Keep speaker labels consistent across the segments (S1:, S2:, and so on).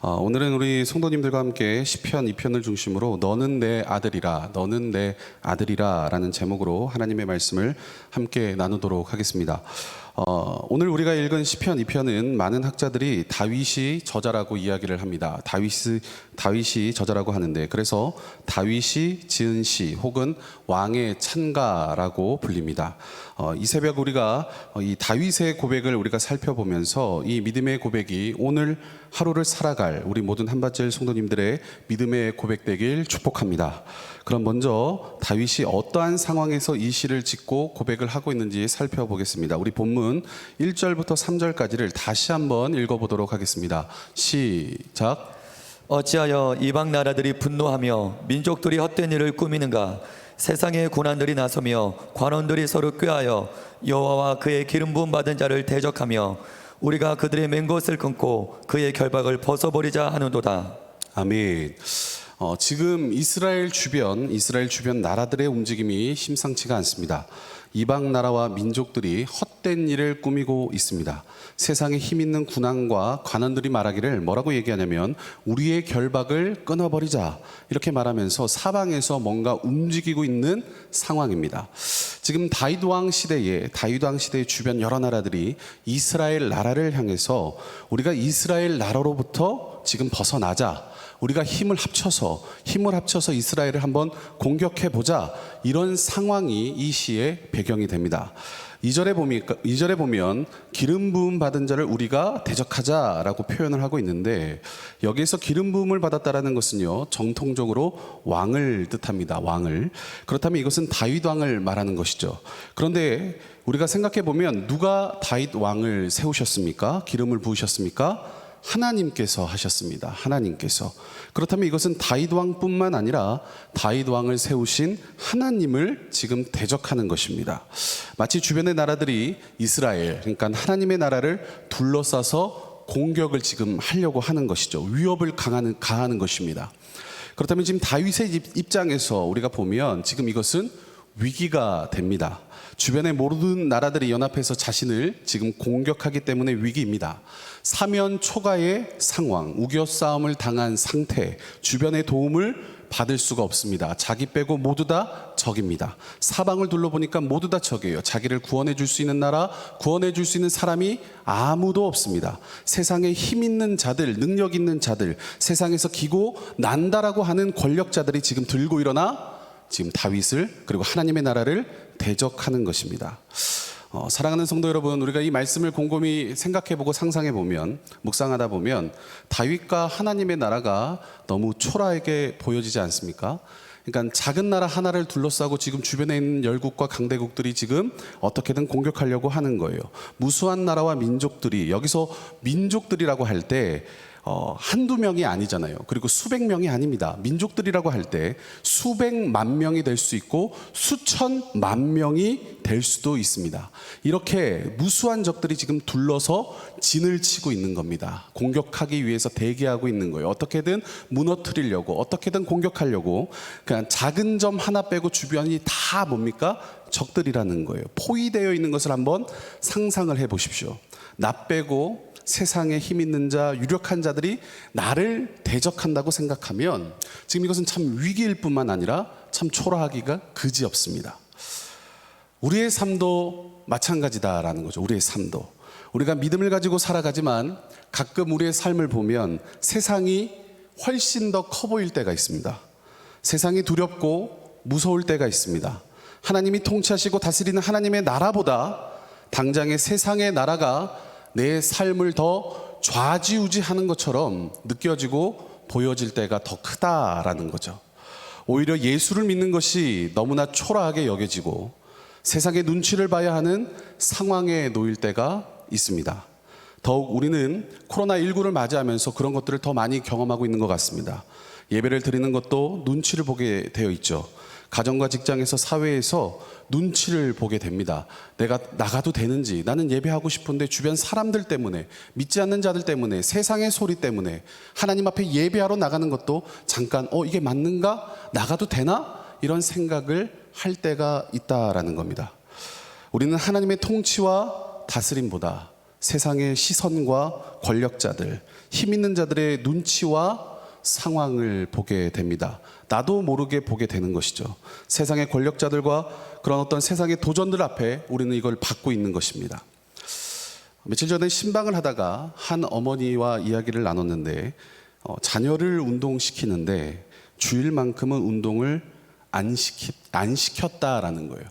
S1: 어, 오늘은 우리 성도님들과 함께 시편 2편을 중심으로 너는 내 아들이라 너는 내 아들이라라는 제목으로 하나님의 말씀을 함께 나누도록 하겠습니다. 어, 오늘 우리가 읽은 시편 2편은 많은 학자들이 다윗이 저자라고 이야기를 합니다. 다윗이 다윗이 저자라고 하는데 그래서 다윗이 지은 시 혹은 왕의 찬가라고 불립니다. 어, 이 새벽 우리가 어, 이 다윗의 고백을 우리가 살펴보면서 이 믿음의 고백이 오늘 하루를 살아갈 우리 모든 한바젤 성도님들의 믿음의 고백되길 축복합니다. 그럼 먼저 다윗이 어떠한 상황에서 이 시를 짓고 고백을 하고 있는지 살펴보겠습니다. 우리 본문 1절부터 3절까지를 다시 한번 읽어보도록 하겠습니다. 시작.
S2: 어찌하여 이방 나라들이 분노하며 민족들이 헛된 일을 꾸미는가 세상의 고난들이 나서며 관원들이 서로 꾀하여 여호와와 그의 기름 부음 받은 자를 대적하며 우리가 그들의 맹 것을 끊고 그의 결박을 벗어버리자 하는도다
S1: 아멘. 어, 지금 이스라엘 주변, 이스라엘 주변 나라들의 움직임이 심상치가 않습니다. 이방 나라와 민족들이 헛된 일을 꾸미고 있습니다. 세상에 힘 있는 군왕과 관원들이 말하기를 뭐라고 얘기하냐면 우리의 결박을 끊어버리자 이렇게 말하면서 사방에서 뭔가 움직이고 있는 상황입니다. 지금 다윗 왕 시대에 다윗 왕 시대의 주변 여러 나라들이 이스라엘 나라를 향해서 우리가 이스라엘 나라로부터 지금 벗어나자 우리가 힘을 합쳐서 힘을 합쳐서 이스라엘을 한번 공격해 보자 이런 상황이 이 시의 배경이 됩니다. 2절에 보면 2절에 보면 기름 부음 받은 자를 우리가 대적하자라고 표현을 하고 있는데 여기에서 기름 부음을 받았다라는 것은요. 정통적으로 왕을 뜻합니다. 왕을. 그렇다면 이것은 다윗 왕을 말하는 것이죠. 그런데 우리가 생각해 보면 누가 다윗 왕을 세우셨습니까? 기름을 부으셨습니까? 하나님께서 하셨습니다. 하나님께서. 그렇다면 이것은 다윗 왕뿐만 아니라 다윗 왕을 세우신 하나님을 지금 대적하는 것입니다. 마치 주변의 나라들이 이스라엘, 그러니까 하나님의 나라를 둘러싸서 공격을 지금 하려고 하는 것이죠. 위협을 강하는, 가하는 것입니다. 그렇다면 지금 다윗의 입- 입장에서 우리가 보면 지금 이것은 위기가 됩니다. 주변의 모든 나라들이 연합해서 자신을 지금 공격하기 때문에 위기입니다. 사면 초가의 상황, 우겨 싸움을 당한 상태, 주변의 도움을 받을 수가 없습니다. 자기 빼고 모두 다 적입니다. 사방을 둘러보니까 모두 다 적이에요. 자기를 구원해 줄 수 있는 나라, 구원해 줄 수 있는 사람이 아무도 없습니다. 세상에 힘 있는 자들, 능력 있는 자들, 세상에서 기고 난다라고 하는 권력자들이 지금 들고 일어나 지금 다윗을 그리고 하나님의 나라를 대적하는 것입니다. 어, 사랑하는 성도 여러분, 우리가 이 말씀을 곰곰이 생각해보고 상상해보면, 묵상하다 보면, 다윗과 하나님의 나라가 너무 초라하게 보여지지 않습니까? 그러니까 작은 나라 하나를 둘러싸고 지금 주변에 있는 열국과 강대국들이 지금 어떻게든 공격하려고 하는 거예요. 무수한 나라와 민족들이, 여기서 민족들이라고 할 때, 어, 한두 명이 아니잖아요. 그리고 수백 명이 아닙니다. 민족들이라고 할 때 수백만 명이 될 수 있고 수천만 명이 될 수도 있습니다. 이렇게 무수한 적들이 지금 둘러서 진을 치고 있는 겁니다. 공격하기 위해서 대기하고 있는 거예요. 어떻게든 무너뜨리려고, 어떻게든 공격하려고. 그냥 작은 점 하나 빼고 주변이 다 뭡니까? 적들이라는 거예요. 포위되어 있는 것을 한번 상상을 해 보십시오. 나 빼고 세상에 힘 있는 자, 유력한 자들이 나를 대적한다고 생각하면 지금 이것은 참 위기일 뿐만 아니라 참 초라하기가 그지 없습니다. 우리의 삶도 마찬가지다라는 거죠. 우리의 삶도. 우리가 믿음을 가지고 살아가지만 가끔 우리의 삶을 보면 세상이 훨씬 더 커 보일 때가 있습니다. 세상이 두렵고 무서울 때가 있습니다. 하나님이 통치하시고 다스리는 하나님의 나라보다 당장의 세상의 나라가 내 삶을 더 좌지우지하는 것처럼 느껴지고 보여질 때가 더 크다라는 거죠. 오히려 예수를 믿는 것이 너무나 초라하게 여겨지고 세상의 눈치를 봐야 하는 상황에 놓일 때가 있습니다. 더욱 우리는 코로나19를 맞이하면서 그런 것들을 더 많이 경험하고 있는 것 같습니다. 예배를 드리는 것도 눈치를 보게 되어 있죠. 가정과 직장에서 사회에서 눈치를 보게 됩니다. 내가 나가도 되는지, 나는 예배하고 싶은데 주변 사람들 때문에, 믿지 않는 자들 때문에, 세상의 소리 때문에, 하나님 앞에 예배하러 나가는 것도 잠깐, 어, 이게 맞는가? 나가도 되나? 이런 생각을 할 때가 있다라는 겁니다. 우리는 하나님의 통치와 다스림보다 세상의 시선과 권력자들, 힘 있는 자들의 눈치와 상황을 보게 됩니다. 나도 모르게 보게 되는 것이죠. 세상의 권력자들과 그런 어떤 세상의 도전들 앞에 우리는 이걸 받고 있는 것입니다. 며칠 전에 신방을 하다가 한 어머니와 이야기를 나눴는데 어, 자녀를 운동시키는데 주일만큼은 운동을 안, 시키, 안 시켰다라는 거예요.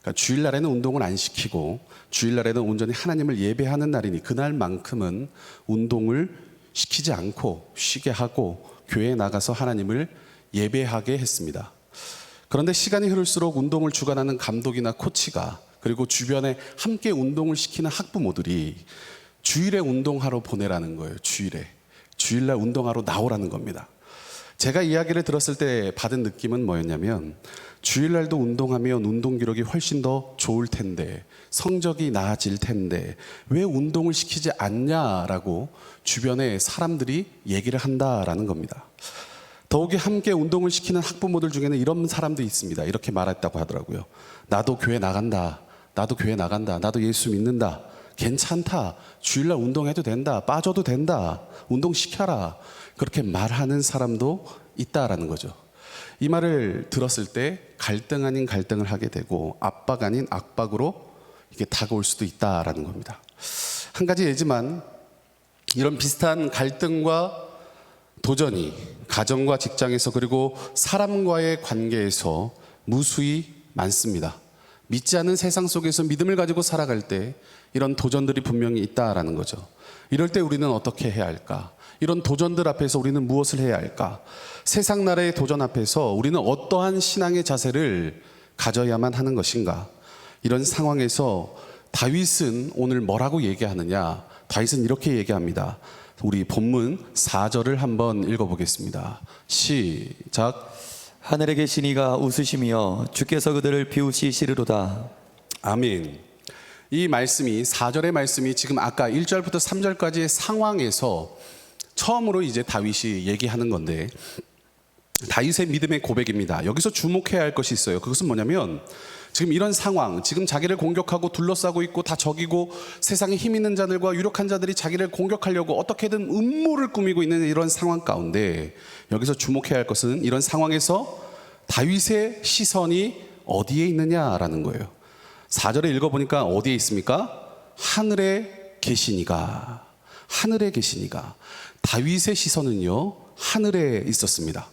S1: 그러니까 주일날에는 운동을 안 시키고 주일날에는 온전히 하나님을 예배하는 날이니 그날만큼은 운동을 시키지 않고 쉬게 하고 교회에 나가서 하나님을 예배하게 했습니다. 그런데 시간이 흐를수록 운동을 주관하는 감독이나 코치가 그리고 주변에 함께 운동을 시키는 학부모들이 주일에 운동하러 보내라는 거예요. 주일에. 주일날 운동하러 나오라는 겁니다. 제가 이야기를 들었을 때 받은 느낌은 뭐였냐면 주일날도 운동하면 운동 기록이 훨씬 더 좋을 텐데 성적이 나아질 텐데 왜 운동을 시키지 않냐라고 주변에 사람들이 얘기를 한다라는 겁니다. 더욱이 함께 운동을 시키는 학부모들 중에는 이런 사람도 있습니다. 이렇게 말했다고 하더라고요. 나도 교회 나간다. 나도 교회 나간다. 나도 예수 믿는다. 괜찮다. 주일날 운동해도 된다. 빠져도 된다. 운동 시켜라. 그렇게 말하는 사람도 있다라는 거죠. 이 말을 들었을 때 갈등 아닌 갈등을 하게 되고 압박 아닌 압박으로 이게 다가올 수도 있다라는 겁니다. 한 가지 예지만 이런 비슷한 갈등과 도전이 가정과 직장에서 그리고 사람과의 관계에서 무수히 많습니다. 믿지 않는 세상 속에서 믿음을 가지고 살아갈 때 이런 도전들이 분명히 있다라는 거죠. 이럴 때 우리는 어떻게 해야 할까? 이런 도전들 앞에서 우리는 무엇을 해야 할까? 세상 나라의 도전 앞에서 우리는 어떠한 신앙의 자세를 가져야만 하는 것인가? 이런 상황에서 다윗은 오늘 뭐라고 얘기하느냐? 다윗은 이렇게 얘기합니다. 우리 본문 4절을 한번 읽어보겠습니다. 시작.
S2: 하늘에 계신 이가 웃으시며 주께서 그들을 비우시시리로다.
S1: 아멘. 이 말씀이 4절의 말씀이 지금 아까 1절부터 3절까지의 상황에서 처음으로 이제 다윗이 얘기하는 건데 다윗의 믿음의 고백입니다. 여기서 주목해야 할 것이 있어요. 그것은 뭐냐면 지금 이런 상황, 지금 자기를 공격하고 둘러싸고 있고 다 적이고 세상에 힘 있는 자들과 유력한 자들이 자기를 공격하려고 어떻게든 음모를 꾸미고 있는 이런 상황 가운데 여기서 주목해야 할 것은 이런 상황에서 다윗의 시선이 어디에 있느냐라는 거예요. 4절에 읽어보니까 어디에 있습니까? 하늘에 계시니가. 하늘에 계시니가. 다윗의 시선은요, 하늘에 있었습니다.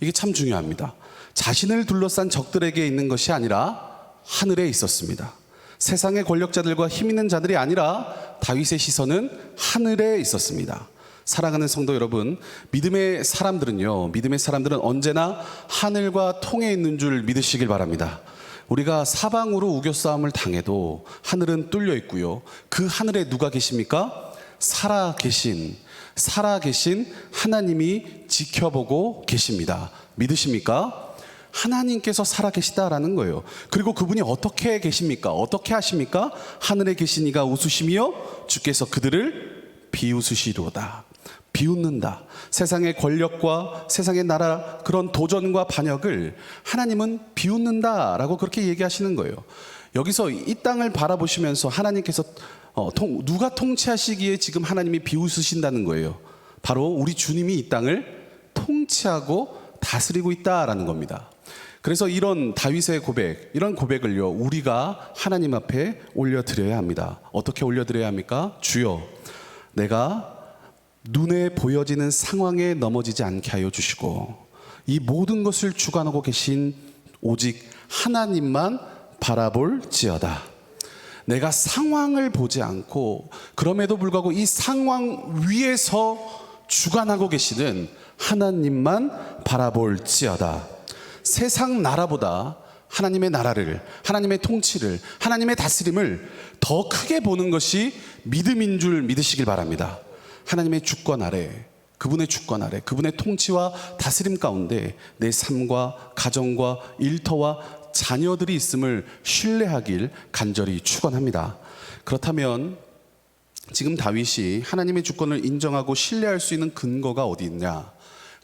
S1: 이게 참 중요합니다. 자신을 둘러싼 적들에게 있는 것이 아니라 하늘에 있었습니다. 세상의 권력자들과 힘 있는 자들이 아니라 다윗의 시선은 하늘에 있었습니다. 사랑하는 성도 여러분, 믿음의 사람들은요, 믿음의 사람들은 언제나 하늘과 통해 있는 줄 믿으시길 바랍니다. 우리가 사방으로 우겨 싸움을 당해도 하늘은 뚫려 있고요. 그 하늘에 누가 계십니까? 살아 계신, 살아 계신 하나님이 지켜보고 계십니다. 믿으십니까? 하나님께서 살아 계시다라는 거예요. 그리고 그분이 어떻게 계십니까? 어떻게 하십니까? 하늘에 계신 이가 웃으시며 주께서 그들을 비웃으시로다. 비웃는다. 세상의 권력과 세상의 나라 그런 도전과 반역을 하나님은 비웃는다라고 그렇게 얘기하시는 거예요. 여기서 이 땅을 바라보시면서 하나님께서 어, 통- 누가 통치하시기에 지금 하나님이 비웃으신다는 거예요. 바로 우리 주님이 이 땅을 통치하고 다스리고 있다라는 겁니다. 그래서 이런 다윗의 고백, 이런 고백을요, 우리가 하나님 앞에 올려드려야 합니다. 어떻게 올려드려야 합니까? 주여, 내가 눈에 보여지는 상황에 넘어지지 않게 하여 주시고, 이 모든 것을 주관하고 계신 오직 하나님만 바라볼지어다. 내가 상황을 보지 않고, 그럼에도 불구하고 이 상황 위에서 주관하고 계시는 하나님만 바라볼지어다. 세상 나라보다 하나님의 나라를, 하나님의 통치를, 하나님의 다스림을 더 크게 보는 것이 믿음인 줄 믿으시길 바랍니다. 하나님의 주권 아래, 그분의 주권 아래, 그분의 통치와 다스림 가운데 내 삶과 가정과 일터와 자녀들이 있음을 신뢰하길 간절히 축원합니다. 그렇다면 지금 다윗이 하나님의 주권을 인정하고 신뢰할 수 있는 근거가 어디 있냐?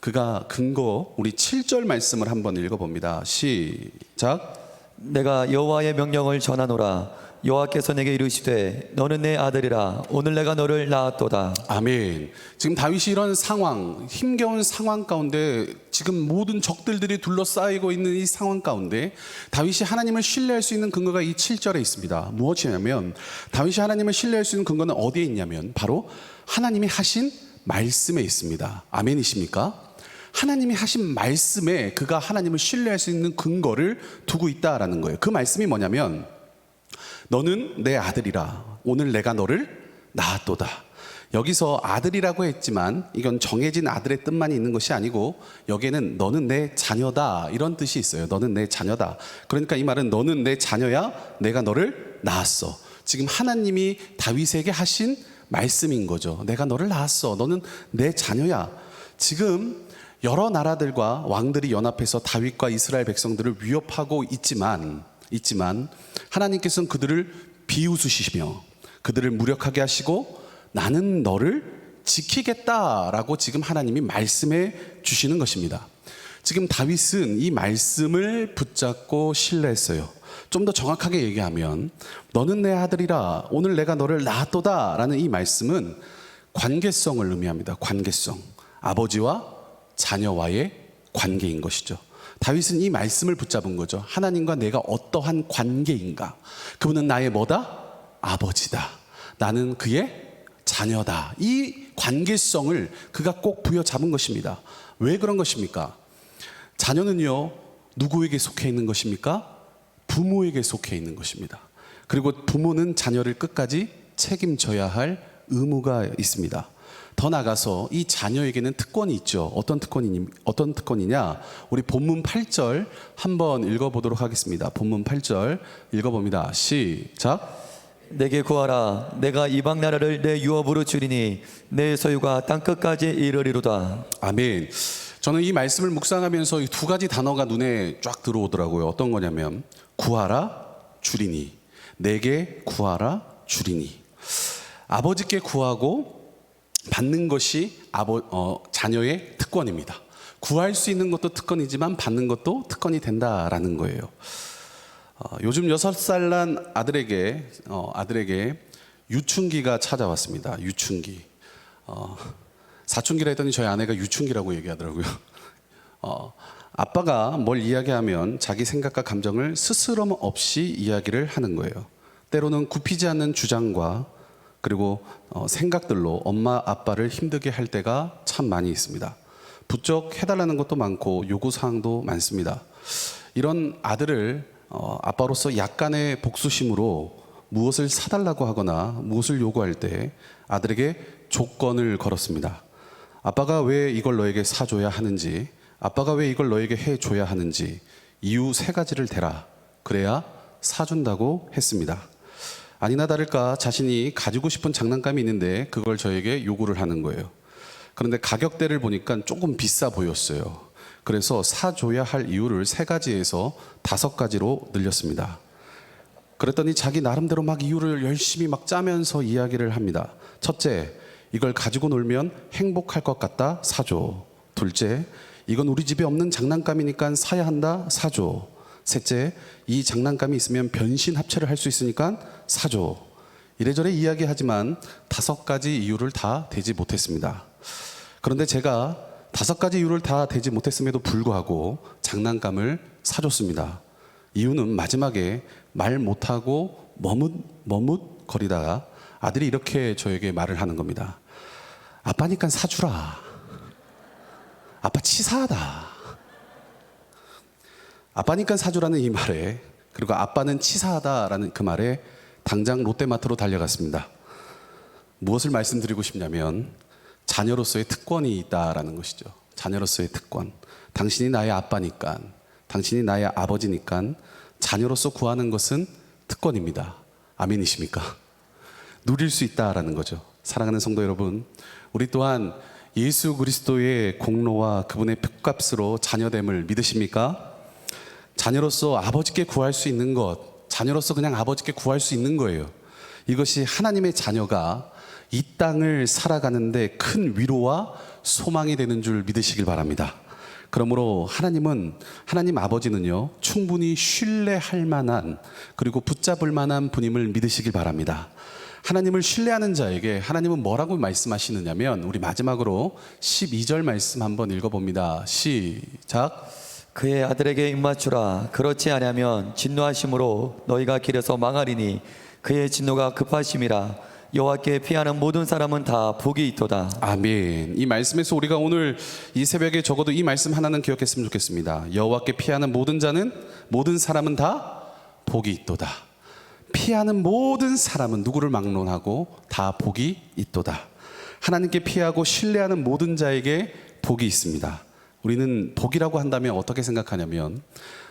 S1: 그가 근거 우리 7절 말씀을 한번 읽어 봅니다. 시작.
S2: 내가 여호와의 명령을 전하노라 여호와께서 내게 이르시되 너는 내 아들이라 오늘 내가 너를 낳았도다
S1: 아멘. 지금 다윗이 이런 상황, 힘겨운 상황 가운데 지금 모든 적들들이 둘러싸이고 있는 이 상황 가운데 다윗이 하나님을 신뢰할 수 있는 근거가 이 7절에 있습니다. 무엇이냐면 다윗이 하나님을 신뢰할 수 있는 근거는 어디에 있냐면 바로 하나님이 하신 말씀에 있습니다. 아멘이십니까? 하나님이 하신 말씀에 그가 하나님을 신뢰할 수 있는 근거를 두고 있다라는 거예요. 그 말씀이 뭐냐면 너는 내 아들이라 오늘 내가 너를 낳았도다. 여기서 아들이라고 했지만 이건 정해진 아들의 뜻만이 있는 것이 아니고 여기에는 너는 내 자녀다 이런 뜻이 있어요. 너는 내 자녀다. 그러니까 이 말은 너는 내 자녀야 내가 너를 낳았어. 지금 하나님이 다윗에게 하신 말씀인 거죠. 내가 너를 낳았어. 너는 내 자녀야. 지금 여러 나라들과 왕들이 연합해서 다윗과 이스라엘 백성들을 위협하고 있지만 있지만 하나님께서는 그들을 비웃으시며 그들을 무력하게 하시고 나는 너를 지키겠다라고 지금 하나님이 말씀해 주시는 것입니다. 지금 다윗은 이 말씀을 붙잡고 신뢰했어요. 좀 더 정확하게 얘기하면 너는 내 아들이라 오늘 내가 너를 낳았도다라는 이 말씀은 관계성을 의미합니다. 관계성. 아버지와 자녀와의 관계인 것이죠. 다윗은 이 말씀을 붙잡은 거죠. 하나님과 내가 어떠한 관계인가? 그분은 나의 뭐다? 아버지다. 나는 그의 자녀다. 이 관계성을 그가 꼭 부여잡은 것입니다. 왜 그런 것입니까? 자녀는요, 누구에게 속해 있는 것입니까? 부모에게 속해 있는 것입니다. 그리고 부모는 자녀를 끝까지 책임져야 할 의무가 있습니다. 더 나가서 이 자녀에게는 특권이 있죠. 어떤 특권이 어떤 특권이냐? 우리 본문 8절 한번 읽어 보도록 하겠습니다. 본문 8절 읽어 봅니다. 시작.
S2: 내게 구하라 내가 이방 나라를 내 유업으로 주리니 내 소유가 땅 끝까지 이르리로다
S1: 아멘. 저는 이 말씀을 묵상하면서 이 두 가지 단어가 눈에 쫙 들어오더라고요. 어떤 거냐면 구하라 주리니 내게 구하라 주리니 아버지께 구하고 받는 것이 아버 어, 자녀의 특권입니다. 구할 수 있는 것도 특권이지만 받는 것도 특권이 된다라는 거예요. 어, 요즘 여섯 살 난 아들에게 어, 아들에게 유춘기가 찾아왔습니다. 유춘기. 어, 사춘기라 했더니 저희 아내가 유춘기라고 얘기하더라고요. 어, 아빠가 뭘 이야기하면 자기 생각과 감정을 스스럼 없이 이야기를 하는 거예요. 때로는 굽히지 않는 주장과 그리고 어, 생각들로 엄마 아빠를 힘들게 할 때가 참 많이 있습니다. 부쩍 해달라는 것도 많고 요구 사항도 많습니다. 이런 아들을 어, 아빠로서 약간의 복수심으로 무엇을 사달라고 하거나 무엇을 요구할 때 아들에게 조건을 걸었습니다. 아빠가 왜 이걸 너에게 사줘야 하는지, 아빠가 왜 이걸 너에게 해줘야 하는지 이유 세 가지를 대라. 그래야 사준다고 했습니다. 아니나 다를까 자신이 가지고 싶은 장난감이 있는데 그걸 저에게 요구를 하는 거예요. 그런데 가격대를 보니까 조금 비싸 보였어요. 그래서 사줘야 할 이유를 세 가지에서 다섯 가지로 늘렸습니다. 그랬더니 자기 나름대로 막 이유를 열심히 막 짜면서 이야기를 합니다. 첫째, 이걸 가지고 놀면 행복할 것 같다, 사줘. 둘째, 이건 우리 집에 없는 장난감이니까 사야 한다, 사줘. 셋째, 이 장난감이 있으면 변신 합체를 할 수 있으니까 사줘. 이래저래 이야기하지만 다섯 가지 이유를 다 대지 못했습니다. 그런데 제가 다섯 가지 이유를 다 대지 못했음에도 불구하고 장난감을 사줬습니다. 이유는 마지막에 말 못하고 머뭇 머뭇 거리다가 아들이 이렇게 저에게 말을 하는 겁니다. 아빠니까 사주라. 아빠 치사하다. 아빠니까 사주라는 이 말에 그리고 아빠는 치사하다라는 그 말에 당장 롯데마트로 달려갔습니다. 무엇을 말씀드리고 싶냐면 자녀로서의 특권이 있다라는 것이죠. 자녀로서의 특권. 당신이 나의 아빠니까, 당신이 나의 아버지니까 자녀로서 구하는 것은 특권입니다. 아멘이십니까? 누릴 수 있다라는 거죠. 사랑하는 성도 여러분, 우리 또한 예수 그리스도의 공로와 그분의 표값으로 자녀됨을 믿으십니까? 자녀로서 아버지께 구할 수 있는 것, 자녀로서 그냥 아버지께 구할 수 있는 거예요. 이것이 하나님의 자녀가 이 땅을 살아가는데 큰 위로와 소망이 되는 줄 믿으시길 바랍니다. 그러므로 하나님은 하나님 아버지는요 충분히 신뢰할 만한 그리고 붙잡을 만한 분임을 믿으시길 바랍니다. 하나님을 신뢰하는 자에게 하나님은 뭐라고 말씀하시느냐면 우리 마지막으로 12절 말씀 한번 읽어봅니다. 시작.
S2: 그의 아들에게 입맞추라 그렇지 아니하면 진노하심으로 너희가 길에서 망하리니 그의 진노가 급하심이라 여호와께 피하는 모든 사람은 다 복이 있도다
S1: 아멘. 이 말씀에서 우리가 오늘 이 새벽에 적어도 이 말씀 하나는 기억했으면 좋겠습니다. 여호와께 피하는 모든 자는 모든 사람은 다 복이 있도다. 피하는 모든 사람은 누구를 막론하고 다 복이 있도다. 하나님께 피하고 신뢰하는 모든 자에게 복이 있습니다. 우리는 복이라고 한다면 어떻게 생각하냐면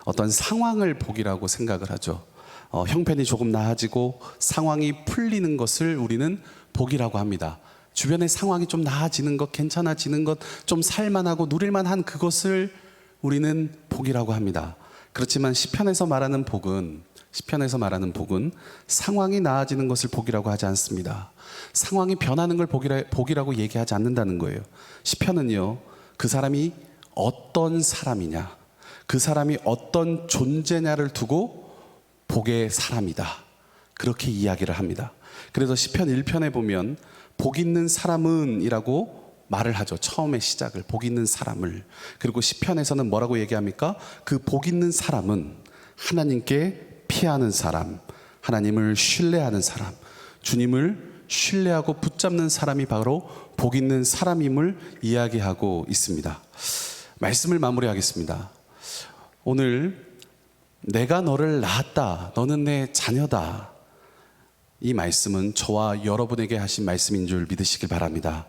S1: 어떤 상황을 복이라고 생각을 하죠. 어, 형편이 조금 나아지고 상황이 풀리는 것을 우리는 복이라고 합니다. 주변의 상황이 좀 나아지는 것, 괜찮아지는 것, 좀 살만하고 누릴만한 그것을 우리는 복이라고 합니다. 그렇지만 시편에서 말하는 복은 시편에서 말하는 복은 상황이 나아지는 것을 복이라고 하지 않습니다. 상황이 변하는 걸 복이라, 복이라고 얘기하지 않는다는 거예요. 시편은요, 그 사람이 어떤 사람이냐, 그 사람이 어떤 존재냐를 두고 복의 사람이다. 그렇게 이야기를 합니다. 그래서 시편 1편에 보면 복 있는 사람은이라고 말을 하죠. 처음에 시작을 복 있는 사람을. 그리고 시편에서는 뭐라고 얘기합니까? 그 복 있는 사람은 하나님께 피하는 사람, 하나님을 신뢰하는 사람, 주님을 신뢰하고 붙잡는 사람이 바로 복 있는 사람임을 이야기하고 있습니다. 말씀을 마무리하겠습니다. 오늘 내가 너를 낳았다. 너는 내 자녀다. 이 말씀은 저와 여러분에게 하신 말씀인 줄 믿으시길 바랍니다.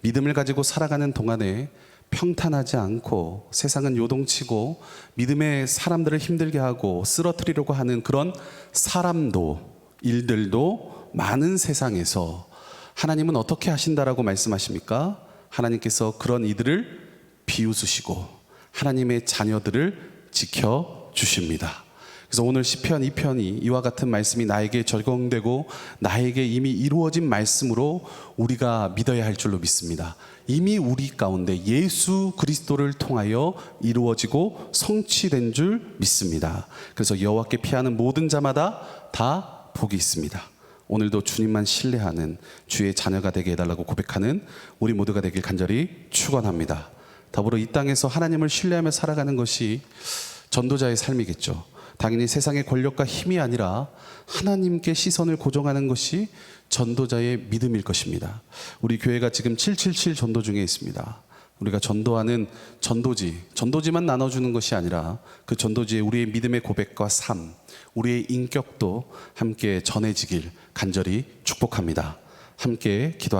S1: 믿음을 가지고 살아가는 동안에 평탄하지 않고 세상은 요동치고 믿음의 사람들을 힘들게 하고 쓰러뜨리려고 하는 그런 사람도 일들도 많은 세상에서 하나님은 어떻게 하신다라고 말씀하십니까? 하나님께서 그런 이들을 비웃으시고 하나님의 자녀들을 지켜 주십니다. 그래서 오늘 시편 2편이 이와 같은 말씀이 나에게 적용되고 나에게 이미 이루어진 말씀으로 우리가 믿어야 할 줄로 믿습니다. 이미 우리 가운데 예수 그리스도를 통하여 이루어지고 성취된 줄 믿습니다. 그래서 여호와께 피하는 모든 자마다 다 복이 있습니다. 오늘도 주님만 신뢰하는 주의 자녀가 되게 해달라고 고백하는 우리 모두가 되길 간절히 축원합니다. 더불어 이 땅에서 하나님을 신뢰하며 살아가는 것이 전도자의 삶이겠죠. 당연히 세상의 권력과 힘이 아니라 하나님께 시선을 고정하는 것이 전도자의 믿음일 것입니다. 우리 교회가 지금 777 전도 중에 있습니다. 우리가 전도하는 전도지, 전도지만 나눠주는 것이 아니라 그 전도지에 우리의 믿음의 고백과 삶, 우리의 인격도 함께 전해지길 간절히 축복합니다. 함께 기도하겠습니다.